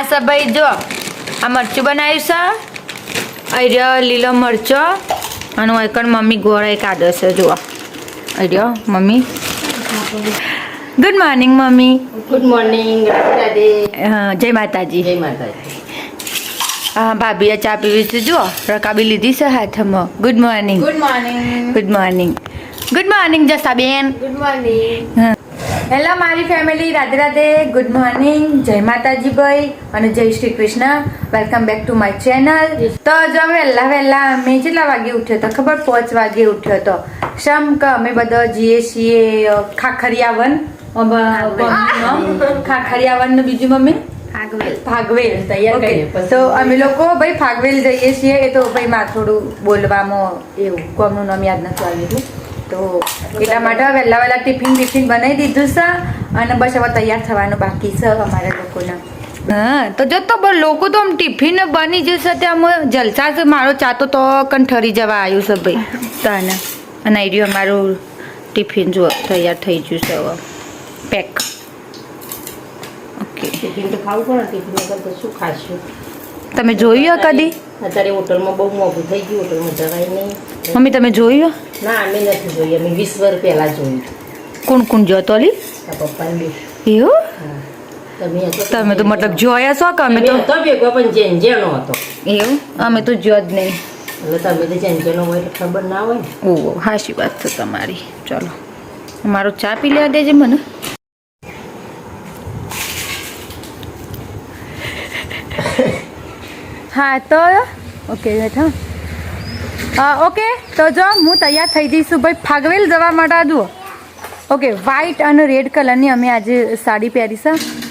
આ સભાઈ જો આ મરચું બનાવ્યું છે. અહીં રહ્યો લીલો મરચો અને એકણ મમ્મી ગોળાઈ કાઢે છે જુઓ. અહીં રહ્યો મમ્મી. Good morning mummy. Good morning જય માતાજી. જય માતાજી. હા ભાભીએ ચા પીવી છે જુઓ. રકાબી લીધી છે હાથમાં. Good morning good morning good morning good morning Jasaben. Good morning hello મારી family Radhe Radhe good morning જય માતાજી ભાઈ અને જય Shri Krishna. Welcome back to my channel તો જો વહેલા વહેલા અમે કેટલા વાગે ઉઠ્યો તો ખબર? પાંચ વાગે ઉઠ્યો તો. શમ કે અમે બધા જઈએ છીએ ખાખરિયાવન. ખાખરિયાવન. નું બીજું મમ્મી? ભાગવેલ. તૈયાર. કરીએ. તો અમે લોકો ભાઈ ભાગવેલ જઈએ છીએ. એ તો ભાઈ માં થોડું બોલવામાં એવું કોમનું નામ યાદ નથી આવ્યું. તો એટલા માટે વહેલા વહેલા ટિફિન બિફિન બનાવી દીધું છે અને બસ હવે તૈયાર થવાનું બાકી છે અમારા લોકોના. હા તો જો તો લોકો તો આમ ટિફિન બની જશે ત્યાં જલસા છે મારો ચાતો તો તો કંઠરી જવા આવ્યું છે ભાઈ. તને. અને આવી અમારું ટિફિન જો તૈયાર થઈ ગયું છે હવે. પેક ઓકે ટિફિન તો ખાવું પડે ટિફિન વગર તો શું ખાશું? તમે જોયું કદી? અત્યારે હોટલમાં બહુ મોંઘું થઈ ગયું હોટલમાં જવાય નહીં. મમ્મી તમે જોયું ના અમે નથી જોઈએ અમે વીસ વર્ષ પહેલાં જોયું કોણ કોણ જો તો લી પપ્પાને એવું? તમે તો મતલબ જોયા છો કે અમે તો? તો ભેગો પણ જેન જેનો હતો. એવું? અમે તો જો જ નહીં. એટલે તમે તો જેન જેનો હોય ખબર ના હોય ઓહો હાશી વાત છે તમારી. ચલો. મારો ચા પી લેવા દેજે મને. હા, તો ઓકે ઓકે, તો જો હું તૈયાર થઈ જઈશું. ભાઈ ફાગવેલ જવા માટે જુઓ. ઓકે વ્હાઈટ અને રેડ કલરની અમે આજે સાડી પહેરી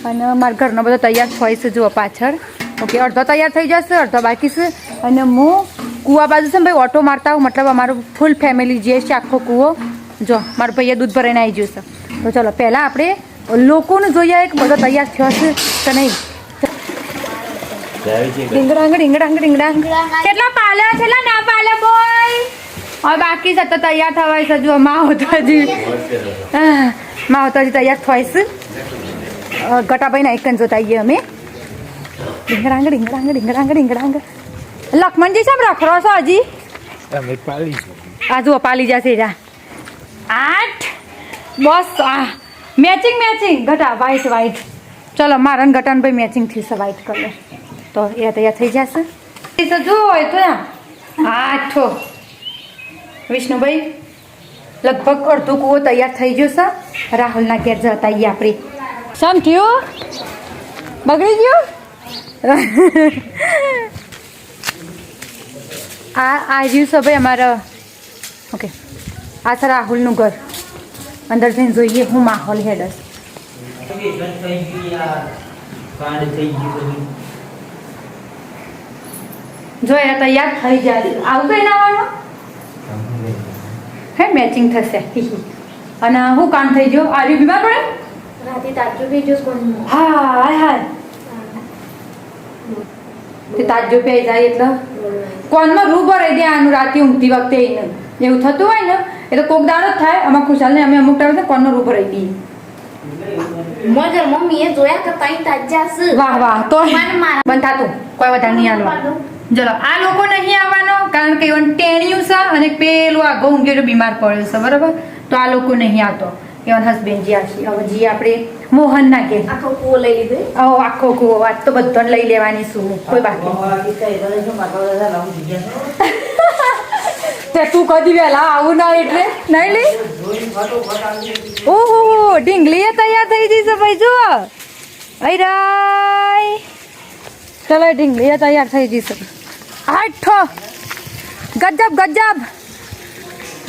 અને મારા ઘરનો બધો તૈયાર થાય જુઓ પાછળ. ઓકે, અડધો તૈયાર થઈ જશે, અડધો બાકી છે. અને હું કૂવા બાજુ છે ને, ભાઈ ઓટો મારતા હું મતલબ અમારું ફૂલ ફેમિલી જે છે, આખો કૂવો. જો, મારા ભાઈએ દૂધ ભરાઈને આવી છે. તો ચલો, પહેલાં આપણે લોકોને જોઈએ એક બધો તૈયાર થયો છે કે નહીં. ડીંગડાંગ ડીંગડાંગ ડીંગડાંગ કેટલા પાલ્યા કેટલા ના પાલ્યા બોય હવે બાકી છે તો તૈયાર થવાય છે જો માવતાજી હજી. તૈયાર થાય છે. ગટાભાઈના એક જ જોતા આવીએ અમે. ડીંગડાંગ ડીંગડાંગ ડીંગડાંગ ડીંગડાંગ લખમણજી સાહેબ રખડો છો હજી? અમે પાલીશું આ જુઓ પાલી જશે જા. આઠ બસ આ. Matching matching. ઘટા વ્હાઈટ વ્હાઈટ ચલો મારા ઘટાન ભાઈ મેચિંગ થશે વ્હાઈટ કલર તો એ તૈયાર થઈ જશે. એ તો જુઓ હોય તો આઠો. વિષ્ણુભાઈ લગભગ અડધો કૂવો તૈયાર થઈ ગયો છે. રાહુલના ઘેર જતા આવીએ આપણે. સમ થયું? બગડી ગયું? આ આ રહ્યું છે ભાઈ અમારા. ઓકે. આ છે રાહુલનું ઘર. અંદર જઈને જોઈએ હું માહોલ હેડસ. જો એ તૈયાર થઈ જાય આવું કઈ લાવવાનું હે. મેચિંગ થશે. અને હું કામ થઈ ગયો? આજે બીમાર પડે? રાતે તાજો ભેજો કોણ હા હાય હાય. તે તાજો પે જાય એટલે. કોનમાં રૂ ભરાઈ દે આનું રાતે ઊંઘતી વખતે એને. એવું થતું હોય ને એ તો કોક દાડો જ થાય. અમાર ખુશાલ ને અમે અમુક ટાઈમે કોનનો રૂ ભરાઈ દઈએ. મગર મમ્મીએ જોયા કે તઈ તાજા છે વાહ વાહ તો મન મારા- બનતા તું. કોઈ વધારે નહીં આવવાનું ચલો આ લોકો નહીં આવવાનો કારણ કે ઇવન ટેણિયું છે અને પેલું આ ઘઉં ઊંઘેલું બીમાર પડ્યો છે બરાબર? તો આ લોકો નહીં આવતો. ઇવન હસબેન્ડ જી આવશે. હવે જે આપણે મોહન ના કે આખો કુવો લઈ લીધો આવો આખો કુવો. વાત તો બધાને લઈ લેવાની શું કોઈ બાકી તે તું કદી વહેલા આવું ના એટલે? નહીં લઈ ઓહો ઢીંગલી એ તૈયાર થઈ જશે ભાઈ જો અઈ રાય ચલો ઢીંગલી એ તૈયાર થઈ જશે આઠો. ગજબ ગજબ.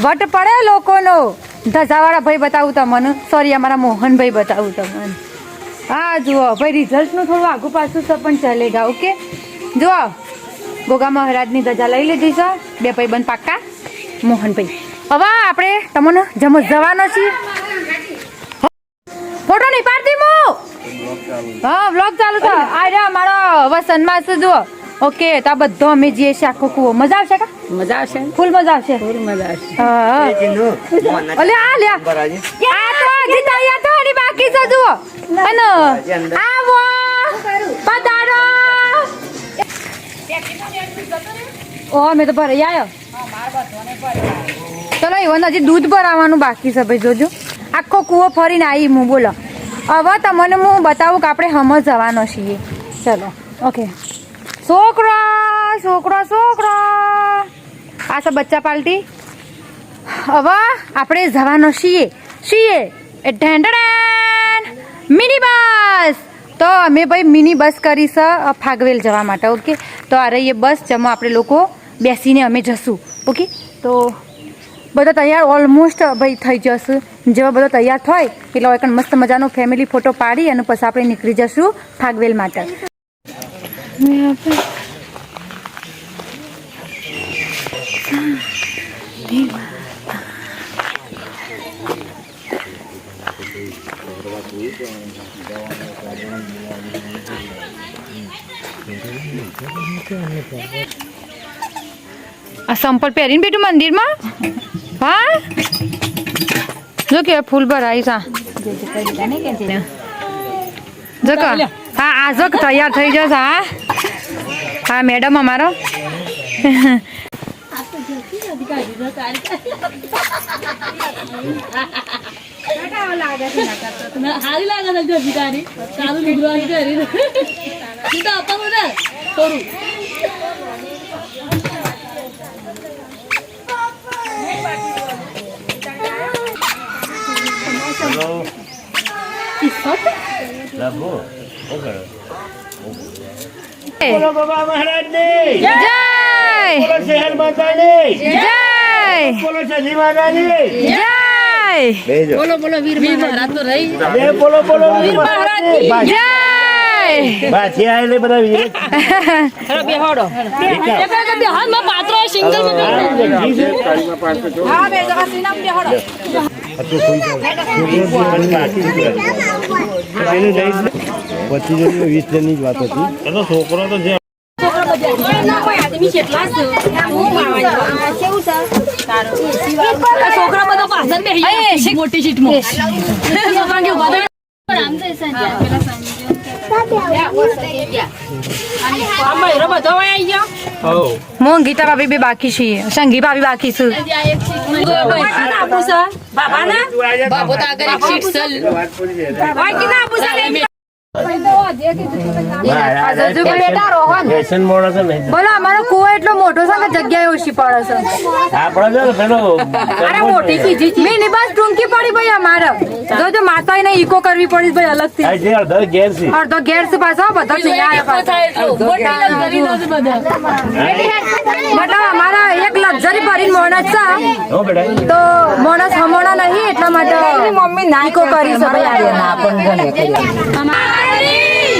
વટ પડે લોકોનો. ધજાવાળા ભાઈ બતાવું તમને. સોરી અમારા મોહનભાઈ બતાવું તમને. હા, જુઓ. ભાઈ રિઝલ્ટનું થોડું આગું પાછું છે પણ ચાલેગા ઓકે જુઓ. ગોગા મહારાજની ધજા લઈ લીધી છે. બે ભાઈ બંધ પાક્કા. મોહનભાઈ. હવે આપણે તમને જમો જવાનો છીએ ફોટો નહીં પાડતી હું. હા વ્લોગ ચાલુ છે. આ રહ્યા મારો વસંતમાં છે, જુઓ. ઓકે તો આ બધો અમે જઈએ છીએ આખો કૂવો. મજા આવશે કા? મજા આવશે? ફૂલ મજા આવશે. મજા આવશે. હા ઓલે આ લે આ. તો હજી તૈયાર થવાની બાકી છે જુઓ. અને આવો. પધારો. ઓ મેં તો ભરાઈ આવ્યો ચલો એવું હજી દૂધ ભરાવાનું બાકી છે ભાઈ જોજો. આખો કૂવો ફરીને આવી હું બોલો. હવે તમને હું બતાવું કે આપણે હમ જવાનો છીએ. ચલો ઓકે. છોકરા છોકરા છોકરા. આ છે બચ્ચા પાલટી. હવે આપણે જવાનો છીએ છીએ. એ ઢેંડણ મિની બસ. તો અમે ભાઈ મિની બસ કરી છે ફાગવેલ જવા માટે, ઓકે? તો આ રહી એ બસ જેમાં આપણે લોકો બેસીને અમે જશું, ઓકે? તો બધા તૈયાર ઓલમોસ્ટ ભાઈ થઈ જશે. જેવા બધા તૈયાર થાય, એટલે એક મસ્ત મજાનો ફેમિલી ફોટો પાડી અને પછી આપણે નીકળી જશું ફાગવેલ માટે. આ સંપલ પહેરીને બેઠું મંદિરમાં? હા? જો કે ફૂલ ભરાઈ સા જો હા આ જો તૈયાર થઈ જશે હા? હા મેડમ અમારો હારી લાગે છે ગરબી તારી બોલો બાબા મહારાજની. જય. બોલો શહેર માતાની. જય. બોલો શનિ માતાની. જય. બોલો બોલો વીર મહારાજ. તો રહી. બે બોલો બોલો વીર મહારાજની જય. બાછી આયેલે બધા વીર. બેહાડો. હાલમાં પાત્રો સિંગલ પછી વીસ જણની જ વાત હતી. એનો છોકરો તો છે. છોકરા બધો પાછળ બેસી મોટી સીટમાં છોકરા કે ઊભા હું ગીતા ભાભી બી બાકી છીએ. સંગી ભાભી બાકી છું. બાબો તો આગળ એક સીટ સલ ફેશન મોડો છે નહીં બોલો અમારો કુવો એટલો મોટો છે કે જગ્યાએ ઓછી પડે છે. આપણે જો પેલો મિની બસ ટૂંકી પડી ભાઈ અમારે. જો જો માતાએ ને ઈકો કરવી પડી ભાઈ અલગથી. આ જે અડધો ઘેર છે. અડધો ગેર છે પાછો બધો તૈયાર પાછો. મતલબ અમારા એક લક્ઝરી ભરીને મોણસ છે તો મોણસ હમોણા નહીં એટલા માટે મમ્મી નાઈકો કરી છે ભાઈ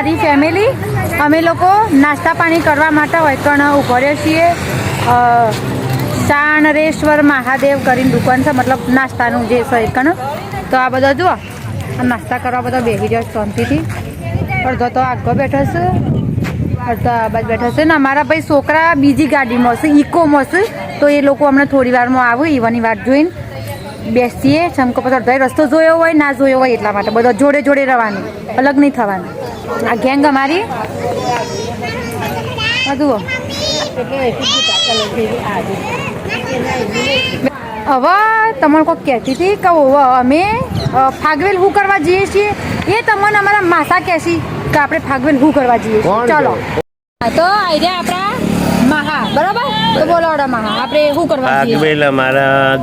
મારી ફેમિલી અમે લોકો નાસ્તા પાણી કરવા માટે વૈકણ ઉભર્યા છીએ. અ, શાણરેશ્વર મહાદેવ કરીને દુકાન છે મતલબ નાસ્તાનું જે છે એકણ તો આ બધા જુઓ. નાસ્તા કરવા બધા બેસી રહ્યો શાંતિથી. અડધો તો આગળ બેઠો છે. અડધો આ બાજુ બેઠો છે ને અમારા ભાઈ છોકરા બીજી ગાડીમાં છે ઇકોમાં છે. તો એ લોકો હમણાં થોડી વારમાં આવે ઈવાની વાત જોઈને બેસીએ. ચમકો પછી અડધો રસ્તો જોયો હોય ના જોયો હોય એટલા માટે. બધા જોડે જોડે રહેવાનું અલગ નહીં થવાનું. આ ગેંગ અમારી? જુઓ. હવે તમને કોઈ કહેતી હતી કે અમે ફાગવેલ હું કરવા જઈએ છીએ? એ તમને અમારા માસા કહેશી કે આપણે ફાગવેલ હું કરવા જઈએ છીએ. ચાલો. તો આઈડિયા આપણા મહા બરાબર? તો આપણે શું કરવા? આગવેલ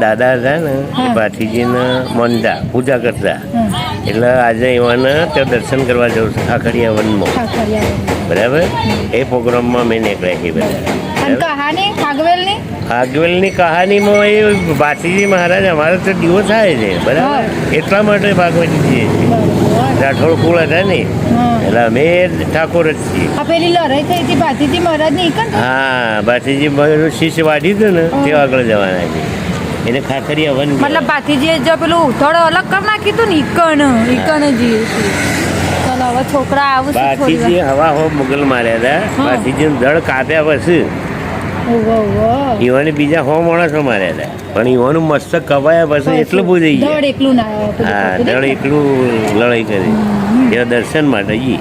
દાદા હતા ને એ ભાતીજીને પૂજા કરતા. એટલે આજે એવાને ત્યાં દર્શન કરવા જવું છે આખડિયા વનમાં. ખાખરિયા. બરાબર? એ પ્રોગ્રામમાં મેં નીકળ્યા છીએ અને કહાની ફાગવેલની આગવેલની કહાનીમાં એ ભાતીજી મહારાજ અમારે તો દીવો થાય છે બરાબર? એટલા માટે ભાગવતી છીએ. રાઠોડ કુળ હતા ને એટલે અમે ઠાકોર જ છીએ. પેલી લડાઈ થઈ હતી ભાતીજી મહારાજની હા ભાતીજી મારું શિષ્ય વાઢી હતું ને તે આગળ જવાના છે. એને ખાખરી અવન મતલબ ભાતીજીએ જો પેલું થોડો અલગ કરી નાખ્યું તું ને ઈકણ ઈકણ હવે છોકરા આવું ભાતીજી હવા હો મુગલ માર્યા હતા. ભાતીજી દળ કાપ્યા પછી. ઈવાને બીજા હો માણસો માર્યા હતા પણ ઈવાનું મસ્તક કપાયા પછી એટલું પૂજાઈ ગયા એકલું હા દળ એકલું લડાઈ કરી. ત્યાં દર્શન માટે જઈએ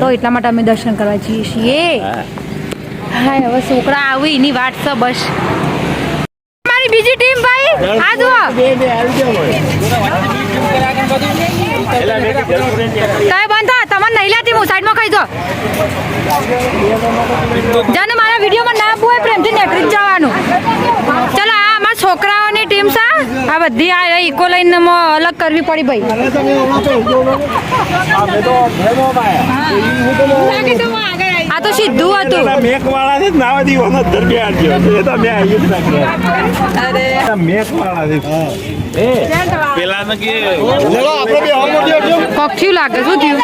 તો એટલા માટે અમે દર્શન કરવા જઈએ છીએ. હા. હવે છોકરા આવી એની વાત છે બસ. મારી બીજી ટીમ ભાઈ આ જુઓ. તમે બંધ હું સાઈડમાં ખાઈ જો જાને મારા વિડીયોમાં ના બોય પ્રેમથી નીકળી જવાનું. ચાલો આ અમારા છોકરાઓની ટીમ છે આ બધી આ ઇકો લઈને અલગ કરવી પડી ભાઈ. આ તો સીધું હતું. મેક વાળા છે નાવા દીવાનો દરમિયાન છે. એ તો મેં આવી જ નાખ્યા. મેક વાળા છે. પેલા ને કે ચલો આપણે બે હોમ કોક થયું લાગે શું થયું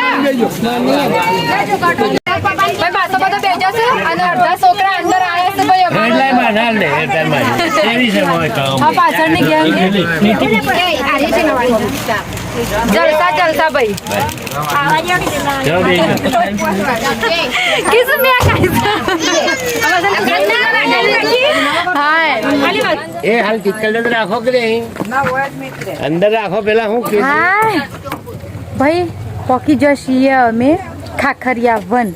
ભાઈ પાછો બધો બેઠો છે અને અડધા છોકરા અંદર આવ્યા છે ભાઈ માં ના લે હેતરમાં. એવી છે મોય કામ. હા પાછળની ગેંગ જલસા જલસા ભાઈ. ચલો બેસો. કિસ મે હા એ હાલ ચિકલ જ રાખો કે નહીં? અંદર રાખો પેલા હું કે ભાઈ પોકી જશીએ અમે ખાખરિયા વન.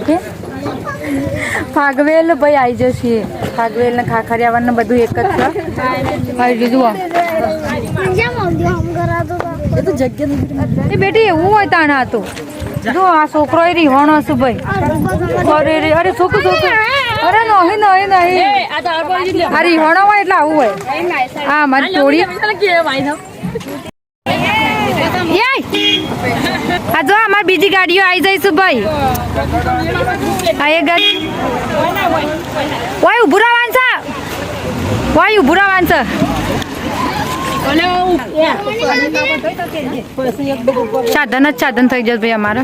ઓકે? ફાગવેલ ભાઈ આવી જશીએ ફાગવેલ ને ખાખરિયાવન ને બધું એક જ છે. ભાઈ એ બેટી એવું હોય તાણા હતું જો આ છોકરો એ રીવાણો હશે ભાઈ. અરે અરે છોકરું છોકરું. અરે નહીં નહીં નહીં. આ રીવાણો હોય એટલે આવું હોય. હા મારી ટોળી. આ જો અમાર બીજી ગાડીઓ આવી જઈશું ભાઈ. આ એ ગાડી વાય ઉભું રહેવાનું છે. વાય ઉભું રહેવાનું છે. સાધન જ સાધન થઈ જશે ભાઈ અમારે.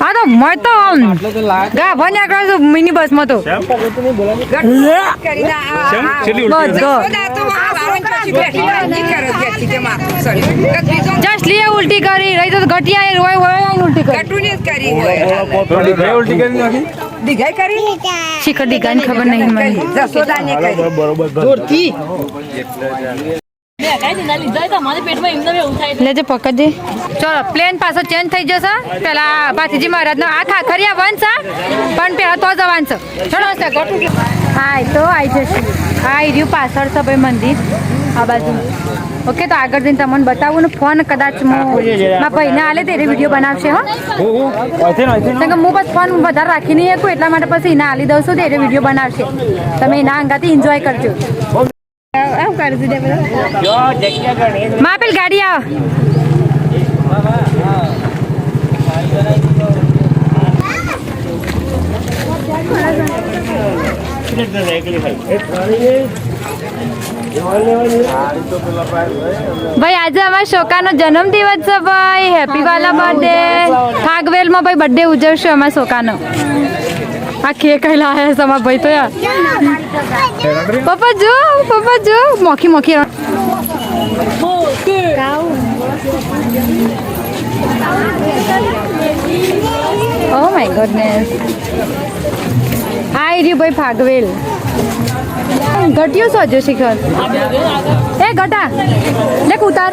હા તો મળતો તો આમ ગા ભણ્યા કરે છે મિની બસમાં તો. બધો જસ્ટ લીએ ઉલટી કરી રહી તો ઘટિયા એ રોય હોય ઉલટી કરી. થોડી ભાઈ ઉલટી કરી નાખી? શીખર ખબર નહીં મને. લેજે પકડજે. ચલો પ્લેન પાછો ચેન્જ થઈ જશે. પેલા ભાતીજી મહારાજનો આ આખા ખરિયા છે પણ પેલા તો જવાન છે ચલો હા તો આવી જશે. હા રહ્યું પાછળ છે ભાઈ મંદિર. આ બાજુ. ઓકે, તો આગળ જઈને તમને બતાવું ને ફોન કદાચ હું મારા ભાઈને આલે ત્યારે વીડિયો બનાવશે, હો. કેમ કે હું બસ ફોન વધારે રાખી નહીં શકું, એટલા માટે પછી એના આલી દઉં છું ત્યારે વીડિયો બનાવશે. તમે એના અંગાથી એન્જોય કરજો. એવું કરી દીધે માં પેલી ગાડી આવ ભાઈ આજે અમારા શોકાનો જન્મ દિવસ છે ભાઈ હેપી વાલા બર્થડે ફાગવેલમાં ભાઈ બર્થડે ઉજવશું અમારા શોકાનો આ કેક લાયા છે અમારા ભાઈ તો યાર. પપ્પા જો પપ્પા જો. મોખી મોખી. ઓ માય ગોડનેસ આઈ રહ્યું ભાઈ ફાગવેલ ઘટ્યું શું હજુ શિખર? એ ઘટા, લે ઉતાર.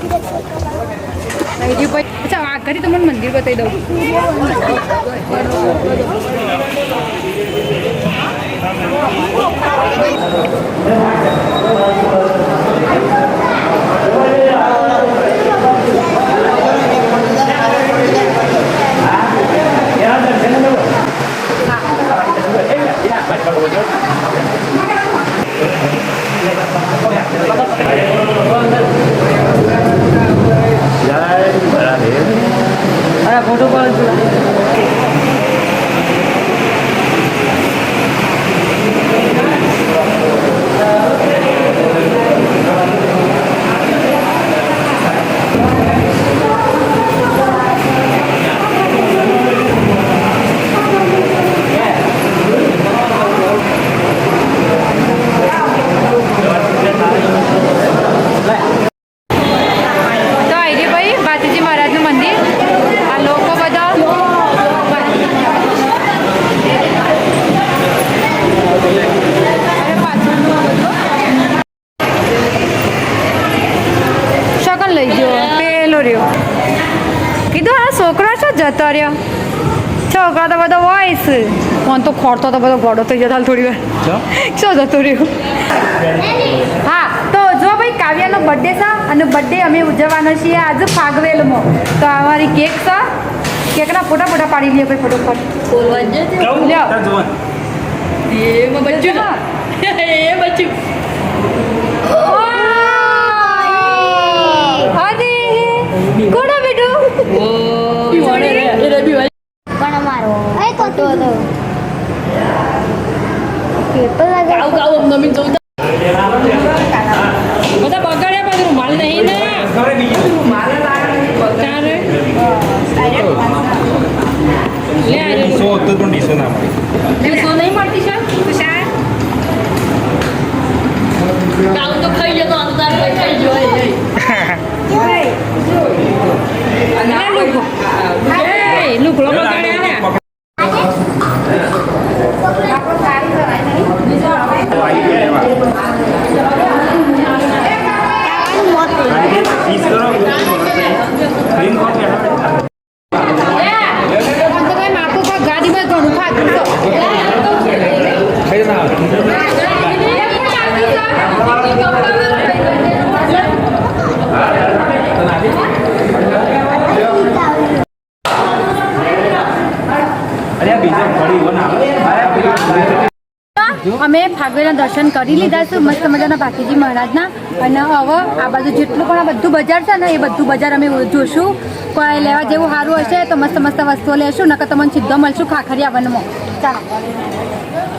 સારું કરાવે અચ્છા આ કરી તમને મંદિર બતાવી દઉં જય બરાબર તો આવી ભાઈ ભાતીજી મહારાજનું મંદિર આ લોકો બધા અરે પાછળનું આ બધું. શકન લઈ ગયો પેલો રહ્યો કીધું આ છોકરો છે જતો રહ્યો? છોકરો તો બધો વોઇસ મને તો ખોડતો તો બધો ગોડો થઈ જતો થોડી વાર. શું જતો રહ્યો? હા તો જો ભાઈ કાવ્યાનો બર્થડે છે અને બર્થડે અમે ઉજવવાનો છીએ આજે ફાગવેલમાં. તો અમારી કેક છે. કેકના ફોટા ફોટા પાડી લઈએ ભાઈ ફટોફટ. એ બચ્ચું અરે કોણ બેટું ઓ બીવાડે રે. એ રે બીવાડે. પણ અમારો ખોટો હતો પેપર લગાવ આવું આવું મમ્મી જોઉં તો. બધા બગાડ્યા પાછું રૂમાલ નહીં ને ચાર રે. લે આ રે. સો હતો પણ ડીસો ના મળે સો નહીં મળતી છે તુષાર આવું તો ખાઈ જતો આવું તારે કઈ ખાઈ ગયો એ, એ. અને લુગો એ, લુગડો બગાડ્યા ને પીસ કરો ગ્રીન કોફી આમ તો ભાઈ માપું કા ગાડીમાં ઘણું ખાધું તો ખાઈ ના અરે આ બીજો ફરી બનાવે અમે ફાગવેના દર્શન કરી લીધા છે. મસ્ત મજાના ભાતીજી મહારાજના. અને હવે આ બાજુ જેટલું પણ આ બધું બજાર છે ને એ બધું બજાર અમે જોશું. કોઈ લેવા જેવું સારું હશે તો મસ્ત મસ્ત વસ્તુઓ લેશું નકર તમને સીધો મળશું ખાખરિયા વનમાં. ચાલો.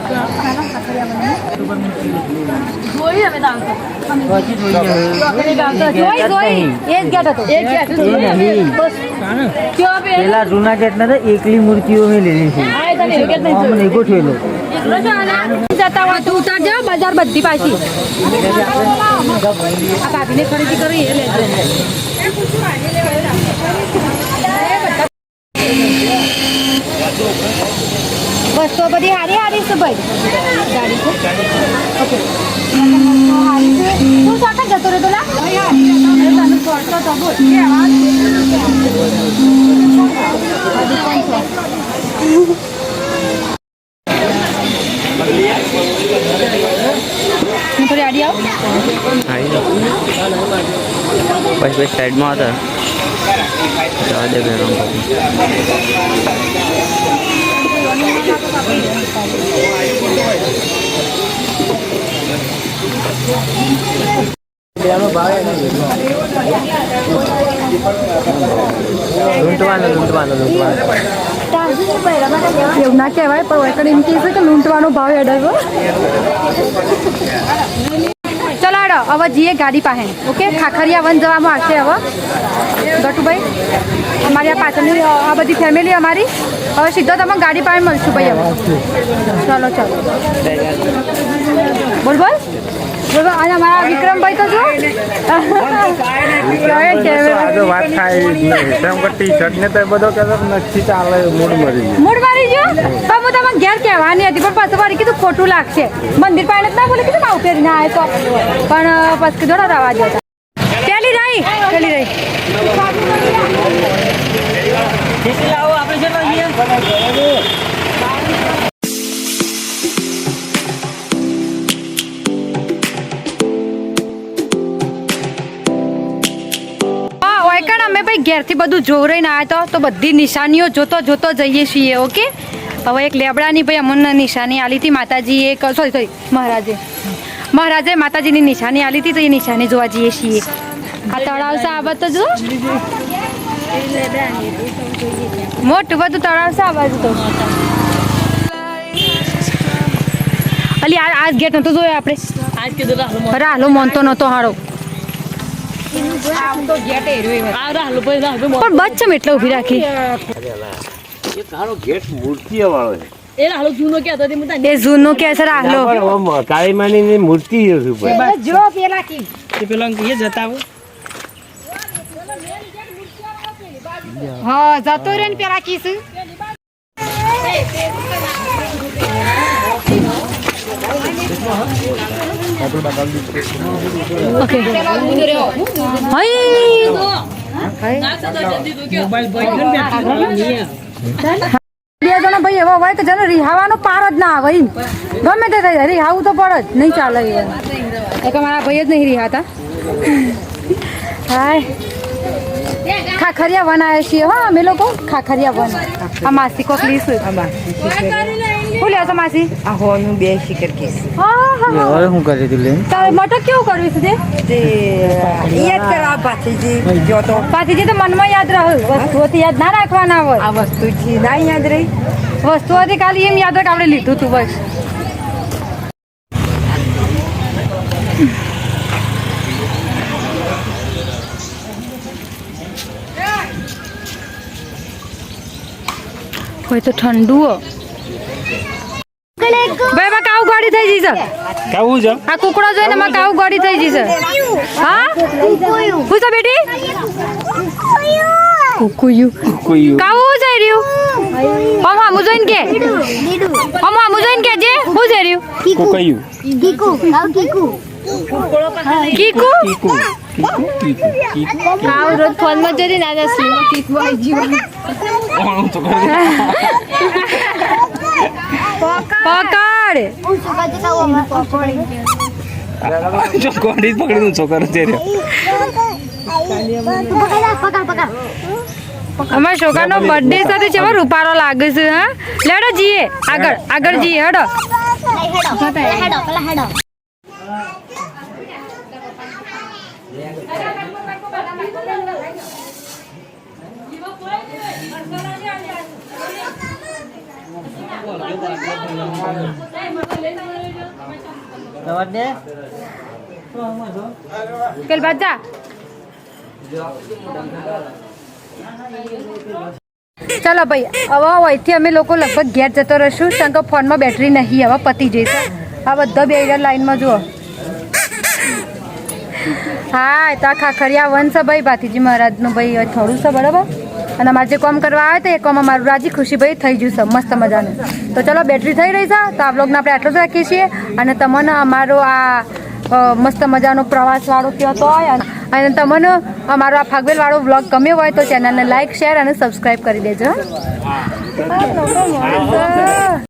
ચાલો, ખાખરિયા વનમાં. જોઈ અમે તો આવતો. જોઈ જોઈ. એ જ ગેટ હતો. એ ક્યાં હતું? બસ. ક્યાં બે? પેલા જૂના ગેટ ના એકલી મૂર્તિઓ મેં લીધી છે. ગોઠવેલો? જતા હોય તો જાવ બજાર બધી પાછી આ ભાભીને ખરીદી કરી એ વસ્તુઓ બધી હારી હારી છે ભાઈ ગાડી છે ઓકે તું સાથે જતો રહેતો લા તને ખોરતો તો બોલ હું બસ બસ સાઈડમાં હતા જવા દે ગરમ પછી એવું ના કહેવાય, પણ વૈકણ એમ કહે છે કે લૂંટવાનો ભાવ એડાયો ચલો હવે જઈએ ગાડી પાસે. ઓકે? ખાખરિયા વન જવામાં આવશે હવે. ગટુભાઈ, અમારી આ પાછળની આ બધી ફેમિલી અમારી. હવે સીધો તમે ગાડી પાસે મળશું ભાઈ હવે. ચલો ચલો. બોલ બોલ. બોલ અને વિક્રમભાઈ તો જો. આજે વાત થાય તેમ કે ટી શર્ટ ને તો બધો કે નથી ચાલે મૂડ મરી ગયું. મૂડ મારી ગયો? પણ હું તમને ઘેર કહેવાની હતી પણ પાછું વાળી કીધું ખોટું લાગશે. મંદિર પાસે ના બોલે કીધું આવું પહેરીને આવે તો. પણ પછી કીધું "ના, રવા દો પેલી રહી પેલી રહી ઘેરથી બધું જોવરાઈને આવ્યા તો તો બધી નિશાનીઓ જોતો જોતો જઈએ છીએ ઓકે? હવે એક લેબડાની ભાઈ અમને નિશાની આલી હતી માતાજી એક સોરી સોરી મહારાજે. મહારાજે માતાજીની નિશાની આલી હતી તો એ નિશાની જોવા જઈએ છીએ. આ તળાવ આ તો જો મોટું બધું તળાવ બાજુ તો. અલી આ આજ ગેટ નતો જોયો આપણે? રાહલો મોનતો નતો હારો આ રાહલો ભાઈ રાહલો પણ બચ ચમ એટલે ઊભી રાખી. એ તારો ગેટ મૂર્તિઓ વાળો છે. એ રાહલો જૂનો એ કે છે હાલો પણ ઓમ કાળી માની મૂર્તિ ઉપર હા જતો રે ને પેલા કીશું ઓકે બે જણા ભાઈ એવા હોય કે જેને રિહાવાનો પાર જ ના આવે ગમે તે થઈ જાય રિહાવું તો પડે જ નહીં ચાલે એ મારા ભાઈ જ નહીં રિહાતા હાય. ખાખરિયા વન આવ્યા છીએ હા અમે લોકો ખાખરિયા વન આ માસી કોક લીશું શું લ્યો છો માસી? આ હોનું બે શિકર કેસ હા હા હા હવે હું કરી તું લઈને તારે મટક કેવું કરવી છે તે? યાદ કરવા પાછળથી જો તો. પાછી જે તો મનમાં યાદ રહે વસ્તુઓથી યાદ ના રાખવાના હોય. આ છે ના યાદ રહી. વસ્તુઓથી ખાલી એમ યાદ રાખ આપણે લીધું તું બસ. હોય તો ઠંડુ હો ભાઈ માં કાવ ગાડી થઈ જઈશ કેવું છે? આ કુકડો જોઈને માં કાવ ગાડી થઈ છે. હા? હું છે બેટી? કુકુયુ. કુકુયુ. કાવું જઈ રહ્યું? હમ હમ જોઈને કે. હમ હમ જોઈને કે જે. હું જઈ રહ્યું? કુકુયુ. કીકુ? આવ કીકુ કીકુ કીકુ. કાવ રોજ ફોનમાં જરી ના જસલી કીકુ આવી જીવન પકડ. સુકા જકા ઓમાં પકોડી જો કોડી પકડીને છોકરો છે રે તું પકડ પકડ પકડ અમારા છોકરાનો બર્થડે સાથે ચેવો રૂપારો લાગે છે હા? લેડો જીએ. આગળ આગળ જીએ હેડો. લઈ હેડો હેડો. ચાલો ભાઈ, હવે અહીંથી અમે લોકો લગભગ ઘેર જતો રહીશું, કારણ કે ફોનમાં બેટરી નહીં, હવે પતી જઈશ આ બધા બે લાઈનમાં જુઓ. હા તો આ ખાખરિયા છે ભાઈ, ભાતીજી મહારાજનું ભાઈ થોડું છે, બરાબર? અને અમારે જે કોમ કરવા આવે તો એ કોમ અમારું રાજી ખુશી ભાઈ થઈ છે, મસ્ત મજાનું. તો ચલો બેટરી થઈ રહી છે. તો આ બ્લોગને આપણે આટલું જ રાખીએ છીએ. અને તમને અમારો આ મસ્ત મજાનો પ્રવાસવાળો કયો તો હોય અને- તમને અમારો આ ફાગવેલવાળો બ્લોગ ગમ્યો હોય તો ચેનલને લાઇક શેર અને સબસ્ક્રાઈબ કરી દેજો.